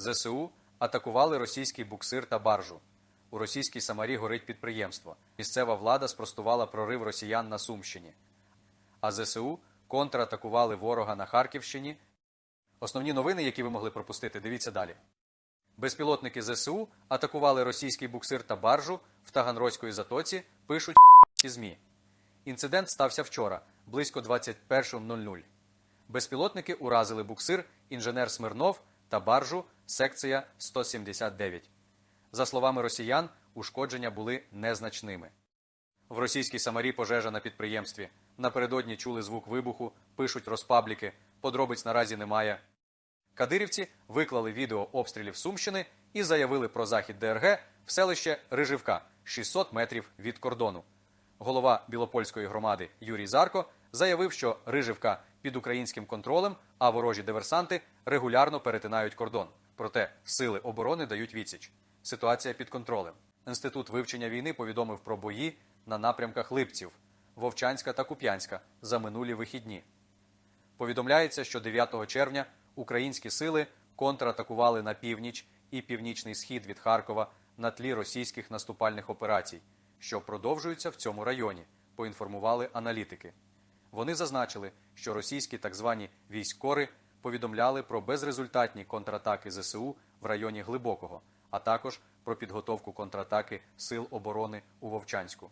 ЗСУ атакували російський буксир та баржу. У російській Самарі горить підприємство. Місцева влада спростувала прорив росіян на Сумщині. А ЗСУ контратакували ворога на Харківщині. Основні новини, які ви могли пропустити, дивіться далі. Безпілотники ЗСУ атакували російський буксир та баржу в Таганрозької затоці, пишуть ЗМІ. Інцидент стався вчора, близько 21.00. Безпілотники уразили буксир інженер Смирнов та баржу секція 179. За словами росіян, ушкодження були незначними. В російській Самарі пожежа на підприємстві. Напередодні чули звук вибуху, пишуть розпабліки. Подробиць наразі немає. Кадирівці виклали відео обстрілів Сумщини і заявили про захід ДРГ в селище Риживка 600 метрів від кордону. Голова Білопольської громади Юрій Зарко заявив, що Риживка під українським контролем, а ворожі диверсанти регулярно перетинають кордон. Проте сили оборони дають відсіч. Ситуація під контролем. Інститут вивчення війни повідомив про бої на напрямках Липців, Вовчанська та Куп'янська за минулі вихідні. Повідомляється, що 9 червня українські сили контратакували на північ і північний схід від Харкова на тлі російських наступальних операцій, що продовжуються в цьому районі, поінформували аналітики. Вони зазначили, що російські так звані військкори повідомляли про безрезультатні контратаки ЗСУ в районі Глибокого, а також про підготовку контратаки Сил оборони у Вовчанську.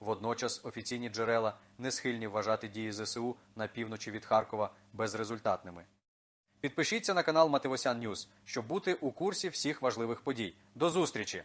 Водночас офіційні джерела не схильні вважати дії ЗСУ на півночі від Харкова безрезультатними. Підпишіться на канал Мативосян Ньюз, щоб бути у курсі всіх важливих подій. До зустрічі!